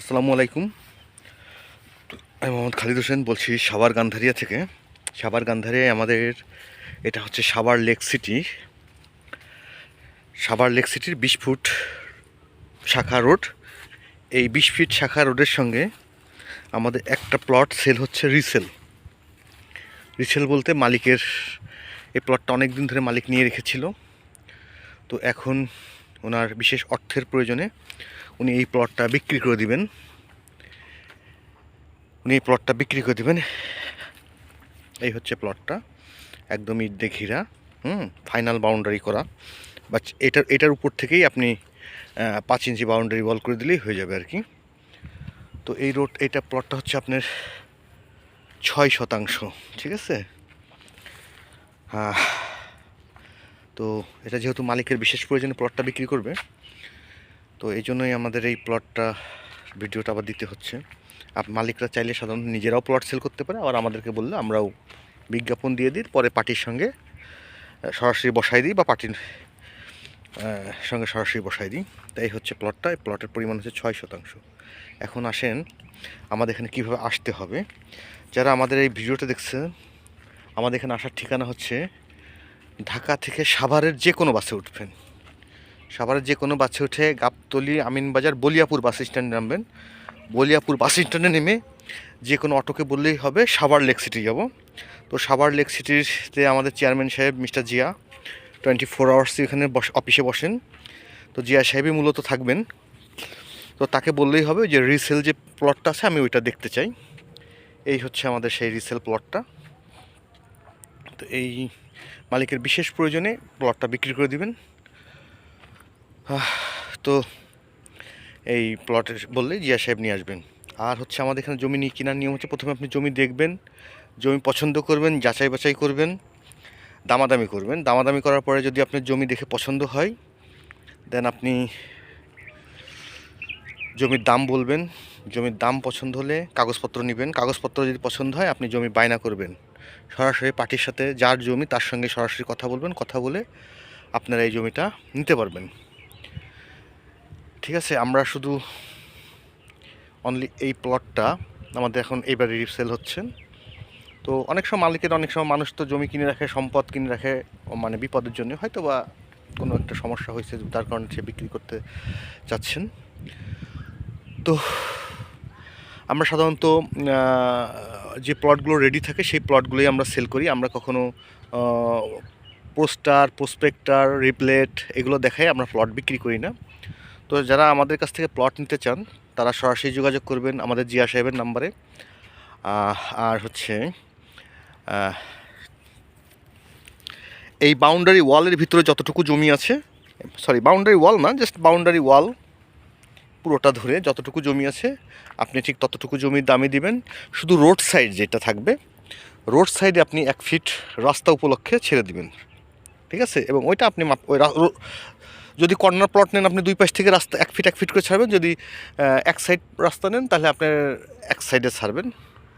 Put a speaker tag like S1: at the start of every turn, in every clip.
S1: আসসালামু আলাইকুম। আমি মোহাম্মদ খালিদ হোসেন বলছি সাবার গান্ধারিয়া থেকে। সাভার গান্ধারিয়ায় আমাদের এটা হচ্ছে সাবার লেক সিটি। সাবার লেক সিটির বিশ ফুট শাখা রোড। এই বিশ ফিট শাখা রোডের সঙ্গে আমাদের একটা প্লট সেল হচ্ছে রিসেল। রিসেল বলতে মালিকের এই প্লটটা অনেক দিন ধরে মালিক নিয়ে রেখেছিল। তো এখন ওনার বিশেষ অর্থের প্রয়োজনে উনি এই প্লটটা বিক্রি করে দিবেন। উনি এই প্লটটা বিক্রি করে দিবেন। এই হচ্ছে প্লটটা একদম ইট দিয়ে ঘিরা হুম ফাইনাল বাউন্ডারি করা। বা এটার এটার উপর থেকেই আপনি পাঁচ ইঞ্চি বাউন্ডারি ওয়াল করে দিলেই হয়ে যাবে আর কি তো এই রোড এইটা প্লটটা হচ্ছে আপনার ছয় শতাংশ, ঠিক আছে? তো এটা যেহেতু মালিকের বিশেষ প্রয়োজনে প্লটটা বিক্রি করবে তো এই জন্যই আমাদের এই প্লটটা ভিডিওটা আবার দিতে হচ্ছে। আপ, মালিকরা চাইলে সাধারণত নিজেরাও প্লট সেল করতে পারে, আবার আমাদেরকে বললে আমরাও বিজ্ঞাপন দিয়ে দিই, পরে পার্টির সঙ্গে সরাসরি বসাই দিই বা পার্টির সঙ্গে সরাসরি বসাই দিই। তাই হচ্ছে প্লটটা এই প্লটের পরিমাণ হচ্ছে ছয় শতাংশ। এখন আসেন, আমাদের এখানে কীভাবে আসতে হবে? যারা আমাদের এই ভিডিওটা দেখছে, আমাদের এখানে আসার ঠিকানা হচ্ছে ঢাকা থেকে সাভারের যে কোনো বাসে উঠবেন। সাভারের যে কোনো বাসে উঠে গাবতলি আমিনবাজার বলিয়াপুর বাস স্ট্যান্ডে নামবেন। বলিয়াপুর বাস স্ট্যান্ডে নেমে যে কোনো অটোকে বললেই হবে, সাভার লেক সিটি যাব। তো সাভার লেক সিটিতে আমাদের চেয়ারম্যান সাহেব mister Zia twenty four hours এখানে অফিসে বসেন। তো জিয়া সাহেবই মূলত থাকবেন। তো তাকে বললেই হবে যে রিসেল যে প্লটটা আছে, আমি ওইটা দেখতে চাই। এই হচ্ছে আমাদের সেই রিসেল প্লটটা তো এই মালিকের বিশেষ প্রয়োজনে প্লটটা বিক্রি করে দিবেন। তো এই প্লটের বললে জিয়া সাহেব নিয়ে আসবেন। আর হচ্ছে আমাদের এখানে জমি নিয়ে কেনার নিয়ম হচ্ছে প্রথমে আপনি জমি দেখবেন, জমি পছন্দ করবেন, যাচাই বাছাই করবেন, দামাদামি করবেন। দামাদামি করার পরে যদি আপনার জমি দেখে পছন্দ হয় দেন আপনি জমির দাম বলবেন। জমির দাম পছন্দ হলে কাগজপত্র নেবেন। কাগজপত্র যদি পছন্দ হয়, আপনি জমি বায়না করবেন। সরাসরি পার্টির সাথে, যার জমি তার সঙ্গে সরাসরি কথা বলবেন। কথা বলে আপনারা এই জমিটা নিতে পারবেন। ঠিক আছে, আমরা শুধু অনলি এই প্লটটা আমাদের এখন এইবারে রিসেল হচ্ছে। তো অনেক সময় মালিকের, অনেক সময় মানুষ তো জমি কিনে রাখে, সম্পদ কিনে রাখে মানে বিপদের জন্য। হয়তো বা কোনো একটা সমস্যা হয়েছে তার কারণে সে বিক্রি করতে চাচ্ছেন। তো আমরা সাধারণত যে প্লটগুলো রেডি থাকে, সেই প্লটগুলোই আমরা সেল করি। আমরা কখনো পোস্টার প্রসপেক্টার রিপ্লেট এগুলো দেখাই, আমরা প্লট বিক্রি করি না। তো যারা আমাদের কাছ থেকে প্লট নিতে চান, তারা সরাসরি যোগাযোগ করবেন আমাদের জিয়া সাহেবের নাম্বারে। আর হচ্ছে এই বাউন্ডারি ওয়ালের ভিতরে যতটুকু জমি আছে সরি বাউন্ডারি ওয়াল না জাস্ট বাউন্ডারি ওয়াল পুরোটা ধরে যতটুকু জমি আছে, আপনি ঠিক ততটুকু জমির দামে দিবেন। শুধু রোড সাইড যেটা থাকবে রোড সাইডে আপনি এক ফিট রাস্তা উপলক্ষে ছেড়ে দিবেন। ঠিক আছে? এবং ওইটা আপনি ওই যদি কর্নার প্লট নেন, আপনি দুই পাশ থেকে রাস্তা, এক ফিট এক ফিট করে ছাড়বেন। যদি এক সাইড রাস্তা নেন, তাহলে আপনার এক সাইডে ছাড়বেন।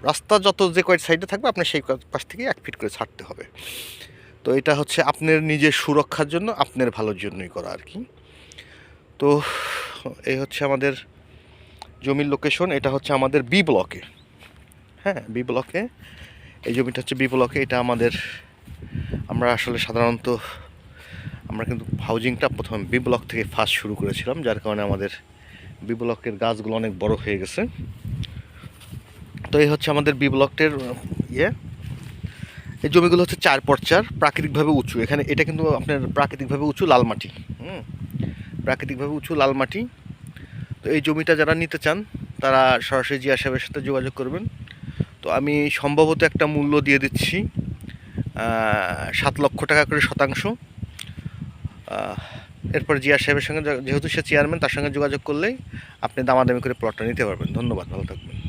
S1: রাস্তা যত যে কয়েক সাইডে থাকবে, আপনার সেই পাশ থেকে এক ফিট করে ছাড়তে হবে। তো এটা হচ্ছে আপনার নিজের সুরক্ষার জন্য, আপনার ভালোর জন্যই করা আর কি। তো এই হচ্ছে আমাদের জমির লোকেশন এটা হচ্ছে আমাদের বি ব্লকে হ্যাঁ বি ব্লকে এই জমিটা হচ্ছে বি ব্লকে এটা আমাদের, আমরা আসলে সাধারণত আমরা কিন্তু হাউজিংটা প্রথমে বি ব্লক থেকে ফার্স্ট শুরু করেছিলাম, যার কারণে আমাদের বি ব্লকের গাছগুলো অনেক বড় হয়ে গেছে। তো এই হচ্ছে আমাদের বি ব্লকটের ইয়ে। এই জমিগুলো হচ্ছে চার পর চার প্রাকৃতিকভাবে উঁচু। এখানে এটা কিন্তু আপনার প্রাকৃতিকভাবে উঁচু লাল মাটি, হুম? প্রাকৃতিকভাবে উঁচু লাল মাটি। তো এই জমিটা যারা নিতে চান, তারা সরাসরি জিয়া সাহেবের সাথে যোগাযোগ করবেন। তো আমি সম্ভবত একটা মূল্য দিয়ে দিচ্ছি সাত লক্ষ টাকা করে শতাংশ। এরপর জিয়া সাহেবের সঙ্গে যেহেতু সে চেয়ারম্যান তার সঙ্গে যোগাযোগ করলেই আপনি দামাদামি করে প্লটটা নিতে পারবেন। ধন্যবাদ, ভালো থাকবেন।